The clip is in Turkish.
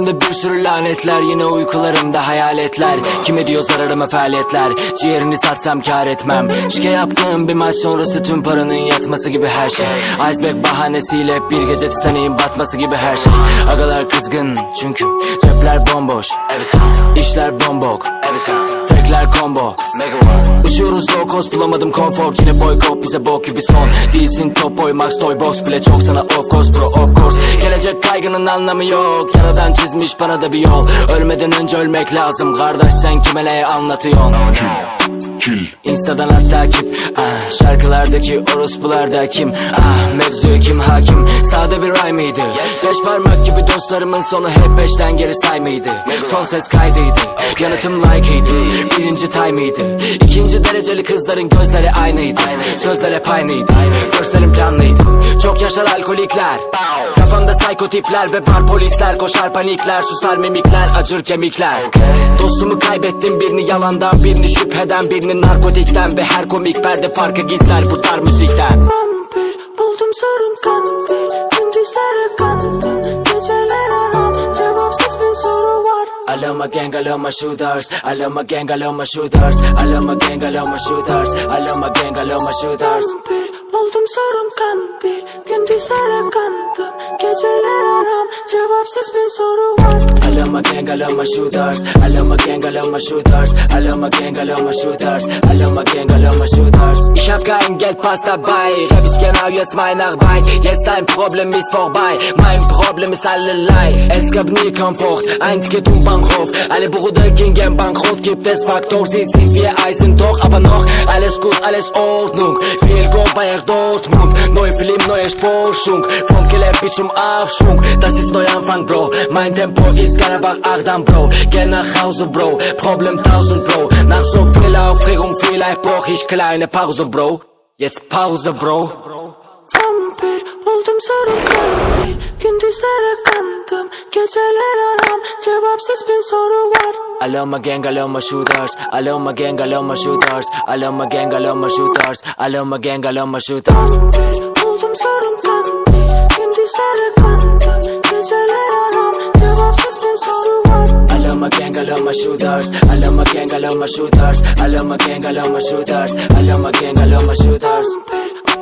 from the sürü lanetler Yine uykularımda hayaletler. Kime diyor zararıma faaliyetler? Ciğerini satsam kar etmem. Şike yaptığım bir maç sonrası tüm paranın yatması gibi her şey. Iceberg bahanesiyle bir gece Titanic'in batması gibi her şey. Agalar kızgın çünkü cepler bomboş. İşler bombok. Tekler combo. Uçuyoruz low cost bulamadım konfor Yine boykot bize bok gibi son. Değilsin top boy max toy boss bile çok sana of course bro of course. Gelecek kaygının anlamı yok. Yaradan çizmiş bana da bir yol. Ölmeden önce ölmek lazım. Kardeş sen kime ne anlatıyorsun? Kill. Insta'dan at takip. Ah, Şarkılardaki orospularda kim? Ah, Mevzuya kim hakim? Sade bir rhyme mıydı Beş parmak gibi dostlarımın sonu hep beşten geri saymıydı Son ses kaydıydı. Yanıtım like'ıydı. Birinci time'ıydı İkinci dereceli kızların gözleri aynıydı. Sözler hep aynıydı. Görslerim planlıydı Çok yaşar alkolikler. Kafamda psikotipler ve var polisler. Koşar panikler susar mimikler acır kemikler. Dostumu kaybettim birini yalandan birini şüpheden birini narkotikten. Ve her komik perde farkı gizler bu tar müzikten Vampir buldum sorun kandil Gündüzleri kandım Geceler aram Cevapsız bir soru var. I love my gang, I love my shooters. I love my gang, I love my shooters. I love my gang, I love my shooters. I love my gang, I love my shooters Vampir buldum sorun kandil Cevapsız bir soru var I love my gang, I love my shooters. I love my gang, I love my shooters. I love my gang, I love my shooters. I love my gang, I love my shooters. Ich hab kein Geld, passt dabei. Rap ist genau jetzt meine Arbeit Jetzt dein Problem ist vorbei. Mein Problem ist allerlei. Es gab nie Komfort. Eins geht um Bankhof. Alle Brüder gingen bankrott. Gibt es Faktor, sie sind wie Eisen doch. Aber noch alles gut, alles Ordnung. Viel Gold bei Dortmund. Neue Film, neue Forschung. Vom Keller zum Aufschwung. Das ist Neuanfang, Anfang, Bro. Mein Tempo ist geil, aber ach dann, Bro. Geh nach Hause, Bro. Problem 1000, Bro. Nach so viel Aufregung vielleicht brauch ich kleine Pause, Bro. Jetzt Pause, Bro. Vampir, oldum sorun vampir Gündüzlere kandım, geceler aram Cevapsız bin soru var. Aloma gang, aloma shooters. Aloma gang, aloma shooters. Aloma gang, aloma shooters. Aloma gang, aloma shooters. Vampir, oldum sorun vampir Gündüzlere kandım, geceler my shooters. I love my gang, I love my shooters. I love my gang, I love my shooters. I love my gang, I love my shooters